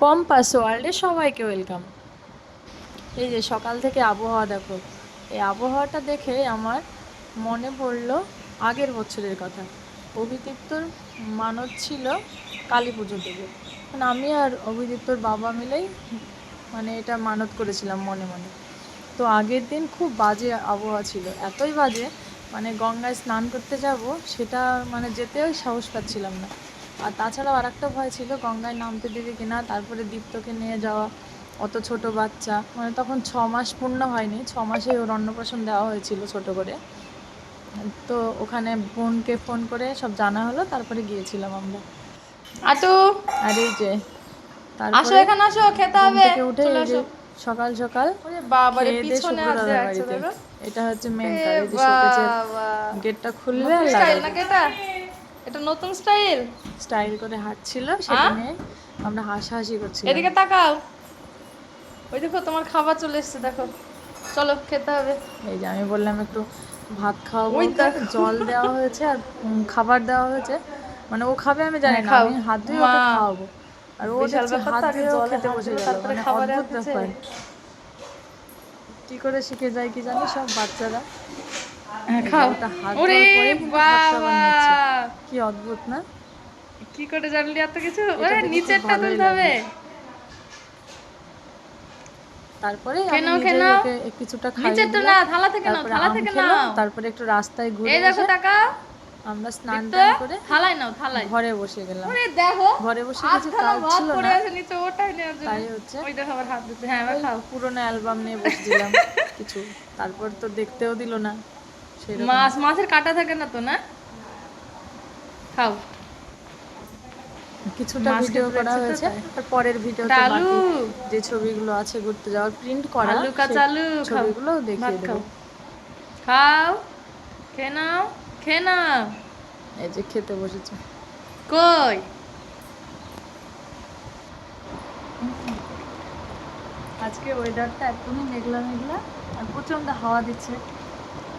পম্পাস ওয়ার্ল্ডে সবাইকে ওয়েলকাম। এই যে সকাল থেকে আবহাওয়া, দেখো, এই আবহাওয়াটা দেখে আমার মনে পড়ল আগের বছরের কথা। অভিদীপ্তর মানত ছিল কালী পুজো থেকে। মানে আমি আর অভিদীপ্তর বাবা মিলেই মানে এটা মানত করেছিলাম মনে মনে। তো আগের দিন খুব বাজে আবহাওয়া ছিল। এতই বাজে মানে গঙ্গায় স্নান করতে যাব, সেটা মানে যেতেও সাহস পাচ্ছিলাম না। আর তাছাড়াও আর একটা ভয় ছিল গঙ্গায় নামতে দেবে কিনা তারপরে দীপ্তকে নিয়ে যাওয়া অত ছোট বাচ্চা। মানে তখন ছ মাস পূর্ণ হয়নি ছ মাসে ওর অন্নপ্রাশন দেওয়া হয়েছিল ছোট করে। তো ওখানে বোনকে ফোন করে সব জানা হলো তারপরে গিয়েছিলাম আমরা। আটু আর এই যে আসো এখানে আসো খেতে হবে। উঠে সকাল সকাল বাবারে পিছনে দেখো এটা হচ্ছে মেন গেটটা আর স্টাইল এটা নতুন স্টাইল? স্টাইল করে হাঁটছিল সেটা নিয়ে আমরা হাসাহাসি করছিলাম। এদিকে তাকাও। ওই দেখো তোমার খাবার চলে এসেছে দেখো। চলো খেতে হবে। এই যে আমি বললাম একটু ভাত খাওয়াবো জল দেওয়া হয়েছে আর খাবার দেওয়া হয়েছে। মানে ও খাবে আমি জানি না। খাও। আমি হাত ধুয়ে ওকে খাওয়াবো। আর ও হাত তো, আগে খেতে বসে গেল। মানে খাবারে অদ্ভুত ব্যাপার। কি করে শিখে যায় কি জানি সব বাচ্চারা। হ্যাঁ, খাও। হাত ওরে বাবা। কি অদ্ভুত না? কি করে জানলি এত কিছু? ওরে নিচেরটা তুলতে হবে। তারপরে কিছুটা নিচেরটা দিলাম। না থালা থেকে নাও থালা থেকে নাও। তারপরে একটু রাস্তায় ঘুরে এই দেখো তাকাও। আমরা স্নান করে থালায় নাও থালায়। ঘরে বসে গেলাম। ওরে দেখো ঘরে বসে কিছু কাজ ছিল পড়ে না আছে নিচে ওটাই নেওয়ার জন্য। তাই হচ্ছে ওই দেখো আবার হাত দিতে হ্যাঁ। এবার খাও। পুরোনো অ্যালবাম নিয়ে বসেছিলাম কিছু। তারপর তো দেখতেও দিল না। মাছ মাছের কাটা থাকে না তো না? খাও। কিছুটা ভিডিও করা হয়েছে। আর পরের ভিডিও ওটা আলু যে ছবিগুলো আছে ঘুরতে যাওয়ার প্রিন্ট করা আলু কাঁচা আলু ছবিগুলো দেখিয়ে খাও। খাও। খেয়ে নাও। খেয়ে নাও। এই যে খেতে বসেছে। কই? আজকে ওয়েদারটা একদমই মেঘলা মেঘলা আর প্রচণ্ড হাওয়া দিচ্ছে।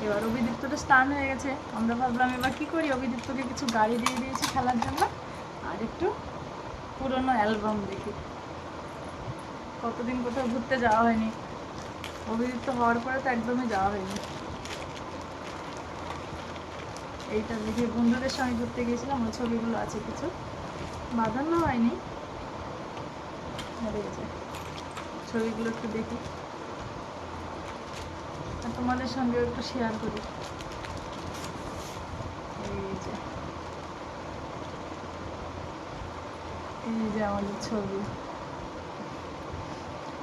এবার অভিদীপ্তটা স্নান হয়ে গেছে। আমরা ভাবলাম, এবার কি করি? অভিদীপ্তকে কিছু গাড়ি দিয়ে দিয়েছি খেলার জন্য। আর একটু পুরনো অ্যালবাম দেখি। কতদিন কোথাও ঘুরতে যাওয়া হয়নি। অভিদীপ্ত হওয়ার পরে তো একদমই যাওয়া হয়নি। এইটা দেখি বন্ধুদের সঙ্গে ঘুরতে গিয়েছিলাম ওই ছবিগুলো আছে কিছু। বাঁধানো হয়নি। ছবিগুলো একটু দেখি। তোমাদের সঙ্গে একটু শেয়ার করি। এই যে। এই যে আমাদের ছবি।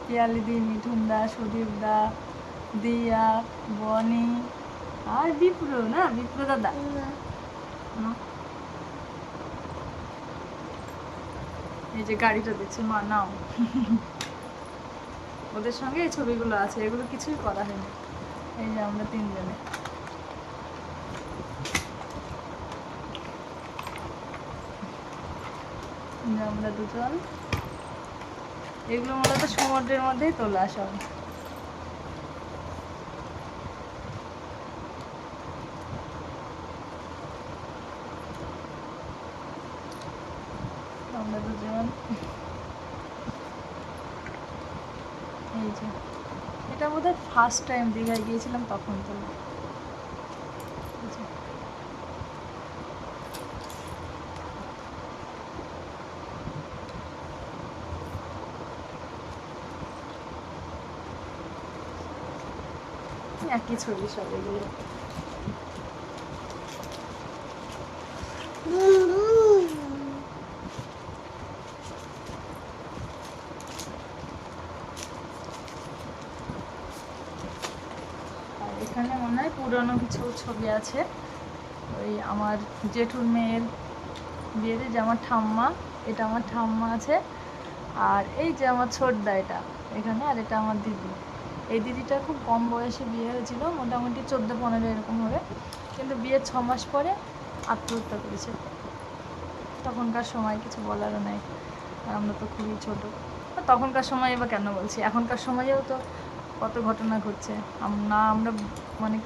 পিয়ালি দি মিঠুন দা সুদীপ দা দিয়া, বনি আর বিপ্র, না? বিপ্র দাদা। এই যে গাড়িটা দিচ্ছে, মা, নাও। ওদের সঙ্গে এই ছবিগুলো আছে, এগুলো কিছুই করা হয়নি। এই যে আমরা তিনজনে। আমরা দুজন। এগুলো মূলত সমুদ্রের মধ্যেই তোলা সব। আমরা দুজন। এই যে। এটা বোধহয় ফার্স্ট টাইম দীঘায় গিয়েছিলাম তখন তো। একই ছবি সব এগুলো আর এখানে মনে হয় পুরনো কিছু ছবি আছে। ওই আমার জেঠুর মেয়ের বিয়েতে যে আমার ঠাম্মা, এটা আমার ঠাম্মা আছে। আর এই যে আমার ছোটদা এটা এখানে, আর এটা আমার দিদি। এই দিদিটা খুব কম বয়সে বিয়ে হয়েছিল, মোটামুটি চোদ্দ পনেরো এরকম হবে। কিন্তু বিয়ের ছ মাস পরে আত্মহত্যা করেছে। তখনকার সময় কিছু বলারও নাই আমরা তো খুবই ছোটো। তখনকার সময় বা কেন বলছি? এখনকার সময়েও তো কত ঘটনা ঘটছে। না, আমরা মানে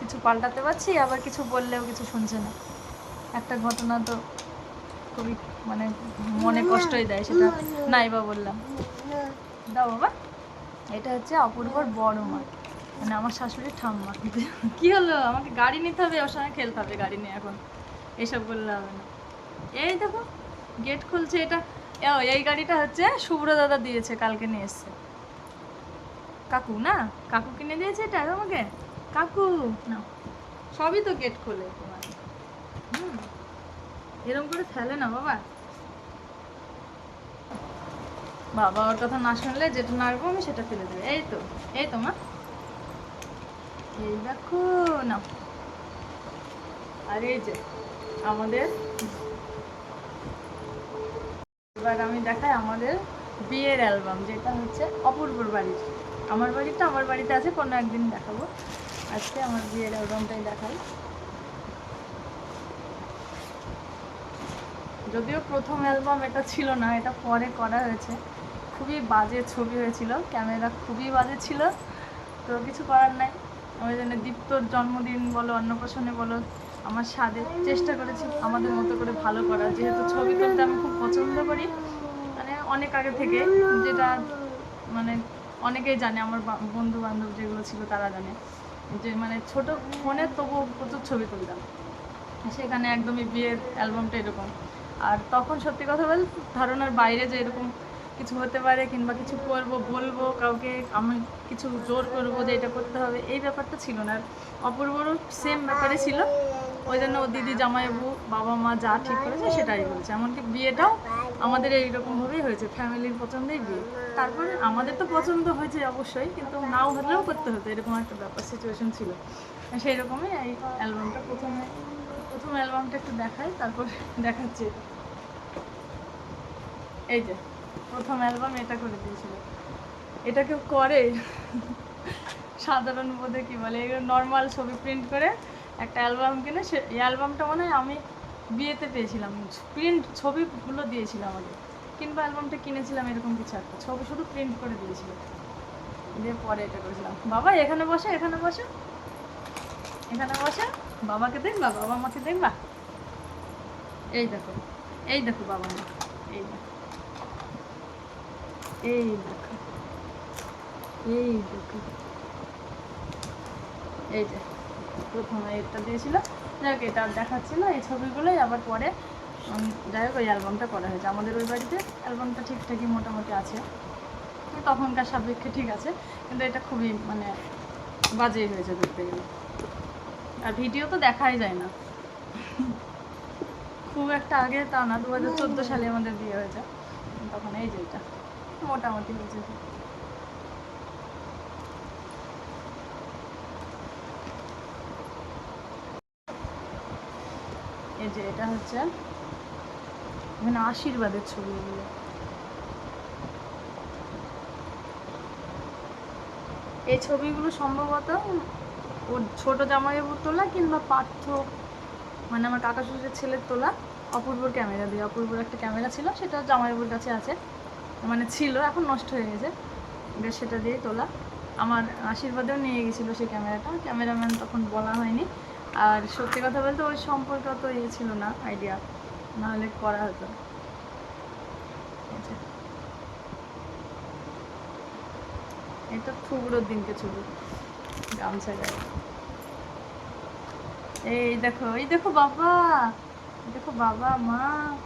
কিছু পাল্টাতে পারছি আবার কিছু বললেও কিছু শুনছে না। একটা ঘটনা তো খুবই মানে মনে কষ্টই দেয় সেটা নাই বা বললাম। দাও বাবা এটা হচ্ছে অপূর্বর বড় মা মানে আমার শাশুড়ির ঠাম্মা। কি হলো? আমাকে গাড়ি নিতে হবে ওর সঙ্গে খেলতে হবে গাড়ি নিয়ে এখন। এসব করলে হবে না। এই দেখো গেট খুলছে এটা এই গাড়িটা হচ্ছে শুভ্র দাদা দিয়েছে কালকে নিয়ে এসছে। কাকু না? কাকু কিনে দিয়েছে এটা আমাকে কাকু? না সবই তো গেট খোলে তোমার। হুম। এরকম করে ফেলে না বাবা। বাবা ওর কথা না শুনলে যেটা নাড়বো আমি সেটা ফেলে দেবে। এই তো এই তো মা। এই দেখো না আর এই যে আমাদের এবার আমি দেখাই আমাদের বিয়ের অ্যালবাম যেটা হচ্ছে অপূর্বর বাড়ির। আমার বাড়িটা আমার বাড়িতে আছে কোনো একদিন দেখাবো। আজকে আমার বিয়ের অ্যালবামটাই দেখাই। যদিও প্রথম অ্যালবাম এটা ছিল না, এটা পরে করা হয়েছে। খুবই বাজে ছবি হয়েছিল ক্যামেরা খুবই বাজে ছিল, তো কিছু করার নাই। ওই জন্য দীপ্তর জন্মদিন বলো, অন্নপ্রাশনে বলো, আমার স্বাদে চেষ্টা করেছি আমাদের মতো করে ভালো করার যেহেতু ছবি তুলতে আমি খুব পছন্দ করি মানে অনেক আগে থেকে যেটা মানে অনেকেই জানে, আমার বন্ধু বান্ধব যেগুলো ছিল তারা জানে। যে মানে ছোট ফোনে তবুও প্রচুর ছবি তুলতাম। সেখানে একদমই বিয়ের অ্যালবামটা এরকম। আর তখন সত্যি কথা বল ধারণার বাইরে যে এরকম কিছু হতে পারে কিংবা কিছু করব, বলব, কাউকে আমি কিছু জোর করব যে এটা করতে হবে, এই ব্যাপারটা ছিল না। অপূর্বরও সেম ব্যাপারে ছিল। ওই জন্য ও দিদি জামাইবু বাবা মা যা ঠিক করেছে সেটাই বলছে। এমনকি বিয়েটাও আমাদের এইরকমভাবেই হয়েছে ফ্যামিলির পছন্দেই বিয়ে। তারপরে আমাদের তো পছন্দ হয়েছে অবশ্যই, কিন্তু নাও হলেও করতে হতো, এরকম একটা ব্যাপার সিচুয়েশন ছিল। সেই রকমই এই অ্যালবামটা প্রথমে, প্রথম অ্যালবামটা একটু দেখাই, তারপর দেখাচ্ছি। এই যে। প্রথম অ্যালবাম এটা করে দিয়েছিল। এটা কেউ করে? সাধারণ বোধে কি বলে? এগুলো নর্মাল ছবি প্রিন্ট করে একটা অ্যালবাম কিনে সে এই অ্যালবামটা মনে হয় আমি বিয়েতে পেয়েছিলাম। প্রিন্ট ছবিগুলো দিয়েছিল আমাকে। কিংবা অ্যালবামটা কিনেছিলাম এরকম কিছু একটা। ছবি শুধু প্রিন্ট করে দিয়েছিল। দিয়ে পরে এটা করেছিলাম। বাবা, এখানে বসে এখানে বসে। এখানে বসে। বাবাকে দেখবা? বাবা মাকে দেখবা? এই দেখো। এই দেখো বাবা। এই দেখো। এই দেখো। এই দেখো। এই যে, প্রথমে এটা দিয়েছিল। যাই হোক এটা দেখাচ্ছি না এই ছবিগুলোই। আবার পরে যাই হোক, ওই অ্যালবামটা করা হয়েছে। আমাদের ওই বাড়িতে অ্যালবামটা ঠিকঠাকই মোটামুটি আছে। তখনকার সাপেক্ষে ঠিক আছে। কিন্তু এটা খুবই মানে বাজেই হয়েছে দেখতে গেলে। আর ভিডিও তো দেখাই যায় না। খুব একটা আগে তা না দু হাজার চোদ্দ সালে আমাদের বিয়ে হয়েছে। তখন এই যে এটা। মোটামুটি হয়েছে এই যে এটা হচ্ছে এখানে আশীর্বাদের ছবি এই ছবিগুলো সম্ভবত ওর ছোট জামাইবাবুর তোলা কিংবা পার্থ মানে আমার কাকা শ্বশুরের ছেলের তোলা অপূর্বর ক্যামেরা দিয়ে। অপূর্বর একটা ক্যামেরা ছিল, সেটা জামাইবাবুর কাছে আছে। মানে ছিল, এখন নষ্ট হয়ে গেছে। বেশ, সেটা দিয়েই তোলা। আমার আশীর্বাদেও নিয়ে গেছিল সেই ক্যামেরাটা। ক্যামেরাম্যান তখন বলা হয়নি। আর সত্যি কথা বলতে ওই সম্পর্কে অত ইয়ে ছিল না আইডিয়া নাহলে করা হতো। যে। এটা থুবড়োর দিনকে ছবি গামছা গায়ে। এই দেখো এই দেখো বাবা! দেখো বাবা, মা!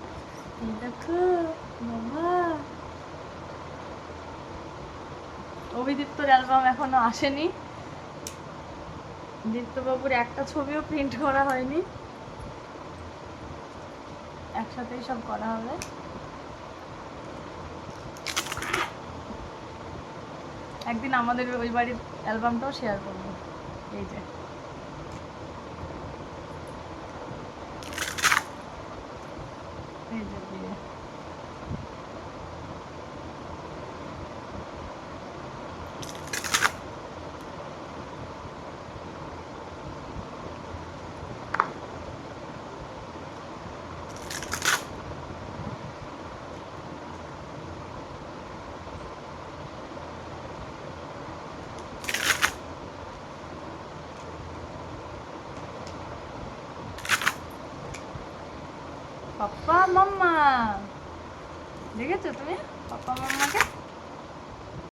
এই দেখো বাবা! অভিদীপ্তর অ্যালবাম এখনও আসেনি। দীপ্তবাবুর একটা ছবিও প্রিন্ট করা হয়নি। একসাথেই সব করা হবে। একদিন আমাদের ওই বাড়ির অ্যালবামটাও শেয়ার করব। এই যে। 아빠, 엄마. 내겠지, 또? 아빠, 엄마.